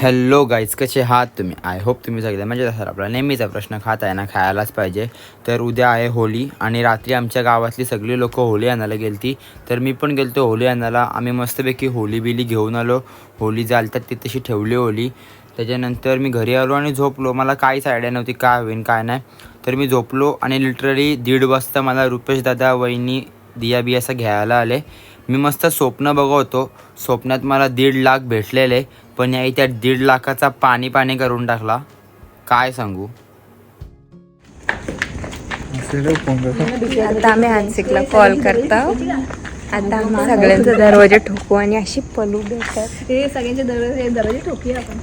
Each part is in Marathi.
हॅलो गाईज कसे आहात तुम्ही? आय होप तुम्ही सगळे म्हणजे तसं आपला नेहमीचा प्रश्न खात आहे ना खायलाच पाहिजे. तर उद्या आहे होली आणि रात्री आमच्या गावातली सगळी लोक होली आणायला गेलती. तर मी पण गेलतो होली आणायला. आम्ही मस्तपैकी होली बिली घेऊन आलो. होली जालतात ती तशी ठेवली होली. त्याच्यानंतर मी घरी आलो आणि झोपलो. मला काहीच आयडिया नव्हती काय होईन काय नाही. तर मी झोपलो आणि लिटरली दीड वाजता मला रुपेश दादा वहिनी दिया बी असं घ्यायला आले. मी मस्त स्वप्न बघवतो स्वप्नात मला दीड लाख भेटलेले. पण याही त्या दीड लाखाचा पाणी पाणी करून टाकला. काय सांगू? आता आम्ही हानसिकला कॉल करतो. आता आम्ही सगळ्यांचा दरवाजा ठोकू आणि अशी पलू भेटत ते सगळ्यांचे दरवाजे दरवाजे ठोकूया आपण.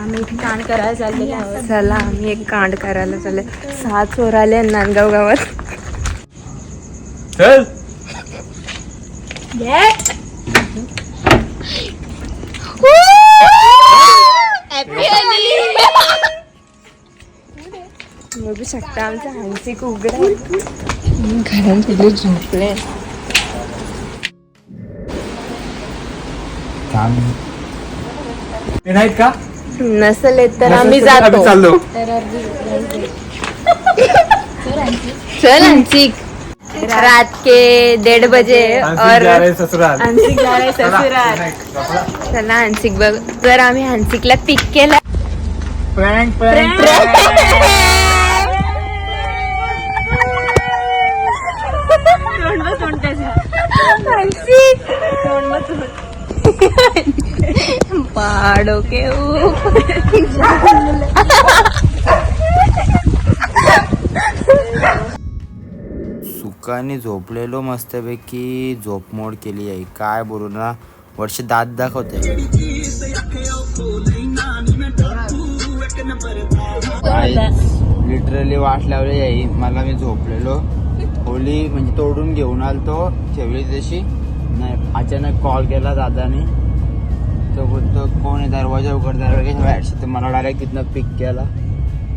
आम्ही इथे कांड करायला आहोत. चला आम्ही एक कांड करायला चालले सहा चोर आले नांदगाव गावात. बघू शकता आमचं हानसिक उघड घरात गेले झोपले. नाहीत का? नसेल येत तर आम्ही जातो. चाललो. चल हानसिक रात के डेढ़ बजे और ससुराल. हानसिक जा रहे ससुराल. चला हानसिक बघ. जर आम्ही हानसिकला पिक केला. हानसिक पाडो के सुखाने झोपलेलो मस्तपैकी झोपमोड केली आहे काय बोलू ना वर्ष दात दाखवते लिटरली वाट लावली आहे मला मी झोपलेलो. होली म्हणजे तोडून घेऊन आलतो ठेवली तशी. नाही अचानक कॉल केला दादाने. तो बोलतो कोण आहे दरवाजा उघड दरवाजा व्हायची तर मला डायरेक्ट तिथनं पिक केला.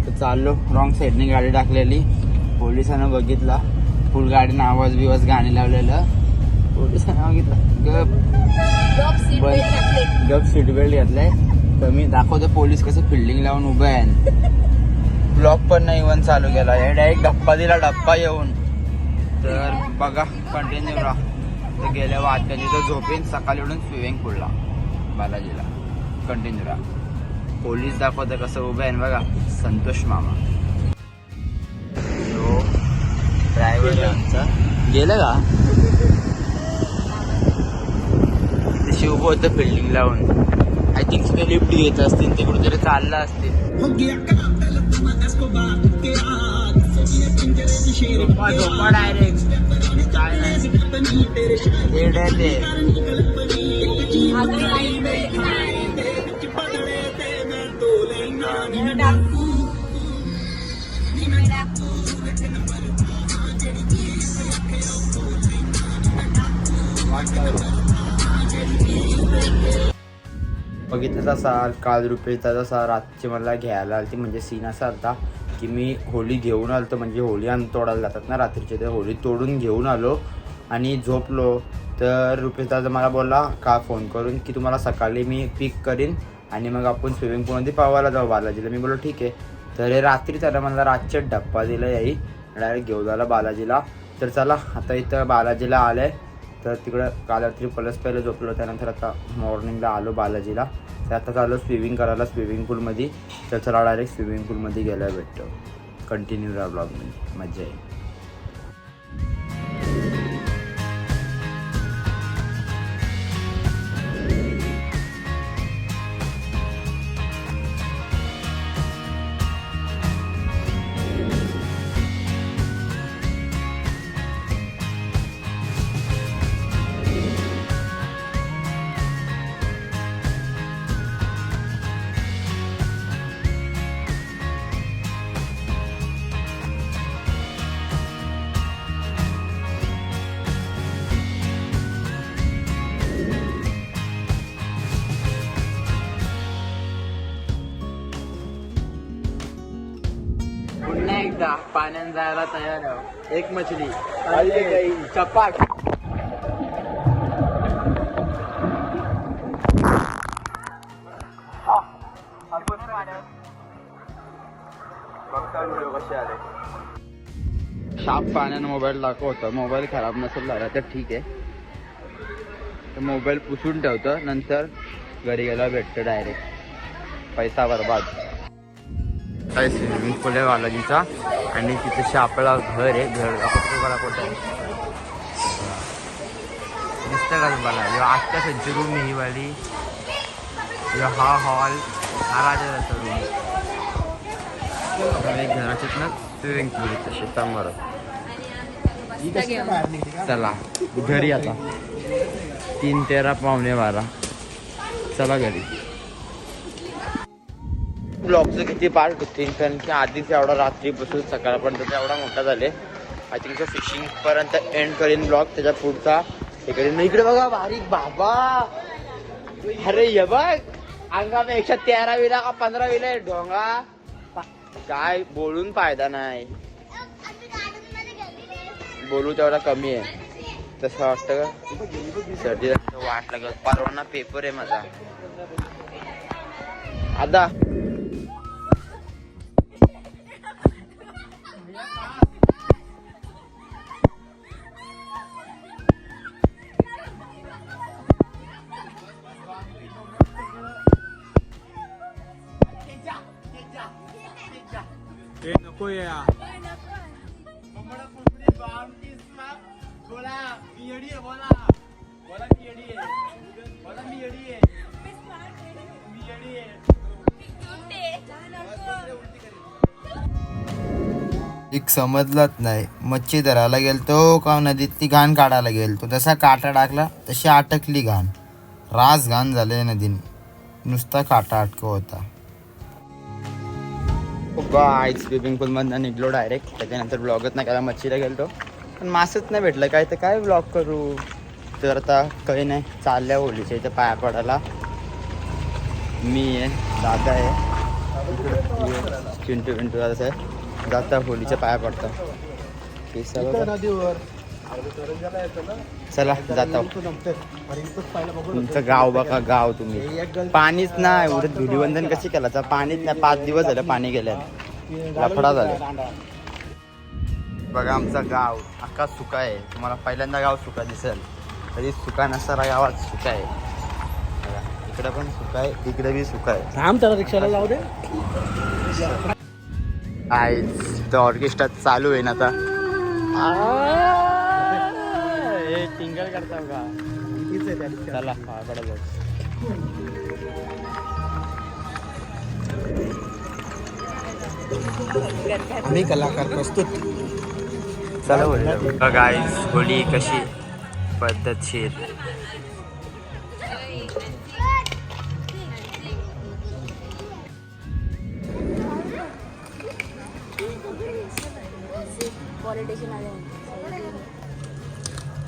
तर चाललो रॉंग साईडने गाडी टाकलेली. पोलिसांना बघितला. फुल गाडीनं आवाज बिवाज गाणी लावलेलं. पोलिसांना बघितलं. गप. गप सीट बेल्ट घातलाय तर मी दाखवतो पोलीस कसं फिल्डिंग लावून उभे आहे. ब्लॉक पण नाही इव्हन चालू केला. हे डायरेक्ट डप्पा दिला डप्पा येऊन. तर बघा कंटिन्यू राहा. तर गेल्या वाटण्याची तर झोपेन सकाळी उठून स्विमिंग पूलला बालाजीला. कंटिन्यू राहा. पोलीस दाखवतं कसं उभं आहे ना बघा संतोष मामा. ड्रायव्हर आमचा गेलं. का? ते उभं होतं फिल्डिंग लावून. आय थिंक ते लिफ्ट घेत असतील ते कुठेतरी चाललं असतील. बघितलं तसा काल रुपये तसा रातची मला घ्यायला आली म्हणजे सीन असा होता. की मी होली घेऊन आलतो म्हणजे होली आण तोडायला जातात ना रात्रीचे तर होली तोडून घेऊन आलो आणि झोपलो. तर रुपेश दादा मला बोलला का फोन करून की तुम्हाला सकाळी मी पिक करीन आणि मग आपण स्विमिंग पूलमध्ये पावायला जाऊ बालाजीला. मी बोललो ठीक आहे. तर हे रात्री त्याला मला रातच्या डप्पा दिला याई डायरेक्ट घेऊन झाला बालाजीला. तर चला आता इथं बालाजीला आलं आहे तर तिकडं काल रात्री पलस पहिले झोपलो त्यानंतर आता मॉर्निंगला आलो बालाजीला. तर आता चाललो स्विमिंग करायला स्विमिंग पूलमध्ये तर चला डायरेक्ट स्विमिंग पूलमध्ये गेला भेटतो. कंटिन्यू राहा ब्लॉगमध्ये मजा येईल. पुन्हा एकदा पाण्यात जायला तयार आहे. एक मछली चपाट साप पाण्यानं मोबाईल दाखवतो. मोबाईल खराब नसेल झाला तर ठीक आहे. तर मोबाईल पुसून ठेवतो. नंतर घरी गेला भेटतो डायरेक्ट पैसा बरबाद. आहे स्विमिंग पूल आहे बालाजीचा. आणि तिथे आपला घर आहे घर दाखवतो मला कुठं आहे दिसतं का तुम्हाला आजच्या रूम ही वाली. हा हॉल हा राजाचा रूम घराच्यात ना स्विमिंग पूल शेतांवर चला घरी आता. तीन तेरा पावणे बारा. चला घरी. ब्लॉगचं किती पार्ट होतील कारण की आधीच एवढा रात्रीपासून सकाळपर्यंत एवढा मोठा झाले. आय थिंक फिशिंग पर्यंत एंड करीन ब्लॉग त्याच्या पुढचा. इकडे नाही इकडे बघा बारीक बाबा! अरे ये बघ! अंगाने एकशे तेरा विला का पंधरा विला आहे ढोंगा काय बोलून फायदा नाही. बोलू तेवढा कमी आहे. तसं वाटतं का? सर्दी वाट लागत. परवाना पेपर आहे माझा. आता एक समजलाच नाही. मच्छी धरायला गेलतो का नदीतली घाण काढायला गेलतो. जसा काटा टाकला तशी अटकली घाण. रास घाण झाले नदीने. नुसता काटा अटक होता. गाईच स्विमिंग पूलमधनं निघलो डायरेक्ट त्याच्यानंतर ब्लॉगच नाही केला मच्छीला गेलतो. पण मासच नाही भेटलं. काय तर काय ब्लॉग करू? तर आता काही नाही. चालल्या होलीच्या इथं पाया पडायला. मी आहे दादा आहे. चिंटू पिंटू दादा आहे जाता होलीच्या पाया पडता केसा बघा. चला जाता तुमचं गाव बघा गाव तुम्ही। पाणीच नाही उलट धुलीवंदन कशी केला? पाणीच नाही पाच दिवस झालं पाणी गेल्यात लफडा झाला. बघा आमचा गाव अख्खा सुका आहे. तुम्हाला पहिल्यांदा गाव सुका दिसेल. तरी सुका नसणारा गावात सुका आहे. इकडे पण सुका आहे इकडे बी सुका आहे. रिक्षाला लावू दे. आज ऑर्केस्ट्रा चालू आहे ना आता. हे टिंगल करता का? चला पायाकडे जाऊ आम्ही कलाकार प्रस्तुत. चला गाईस होली कशी पद्धतशीर.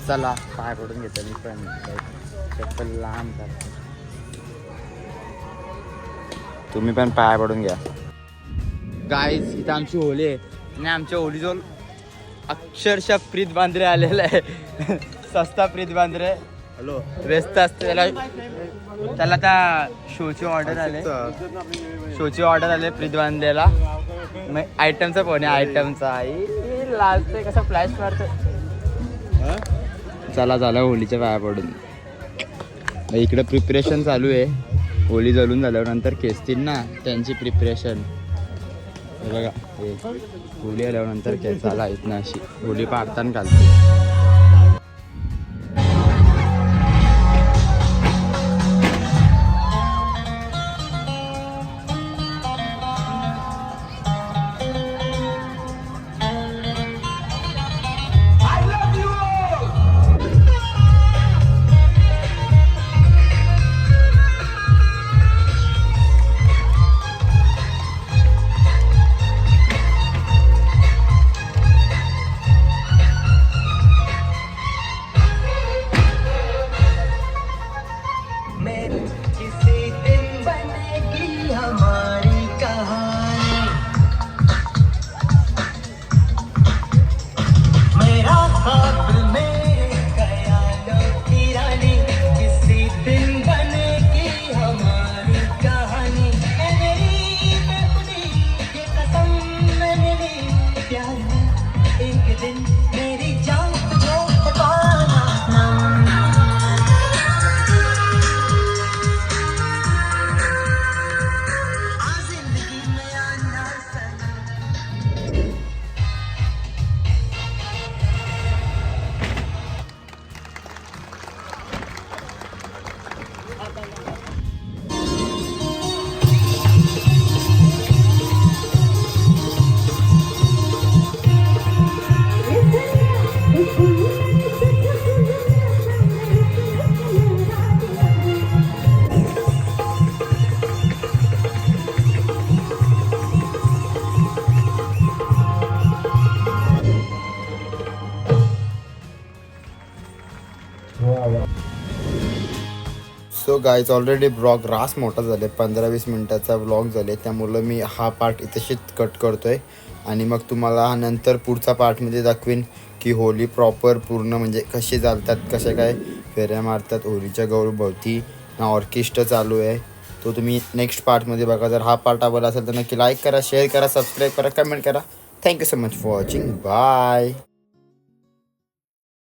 चला पाय पडून घेतो मी पण. चप्पल लांब तुम्ही पण पाय पडून घ्या. गाईज इथं आमची होली आहे. आणि आमच्या होलीजवळ अक्षरशः प्रीत बांद्रे आलेला आहे. सस्ता प्रीत बांद्रे. हॅलो. व्यस्त असते. त्याला त्याला त्या शोची ऑर्डर आले. शोची ऑर्डर आले प्रीत बांद्रेला. मग आयटमचा फोन आहे आयटमचा लाजते कसं फ्लॅश मारतो चला चला होलीच्या पाया पडून. इकडे प्रिपरेशन चालू आहे. होली जळून झाल्यावर नंतर खेचतील ना त्यांची प्रिपरेशन बघा होळी होली आल्यावर नंतर खेचायला आहेत ना अशी. होली पाडताना घालते सो गायज ऑलरेडी ब्लॉग रास मोठा झाले. पंधरा वीस मिनटाचा ब्लॉग झाले. त्यामुळं मी हा पार्ट इथेशीच कट करतोय. आणि मग तुम्हाला नंतर पुढचा पार्टमध्ये दाखवीन की होली प्रॉपर पूर्ण म्हणजे कशी चालतात कशा काय फेऱ्या मारतात होलीच्या गौरभोवती ना ऑर्केस्ट्रा चालू आहे. तो तुम्ही नेक्स्ट पार्टमध्ये बघा. जर हा पार्ट आवडला असेल तर नक्की लाईक करा शेअर करा सबस्क्राईब करा कमेंट करा. Thank you so much for watching bye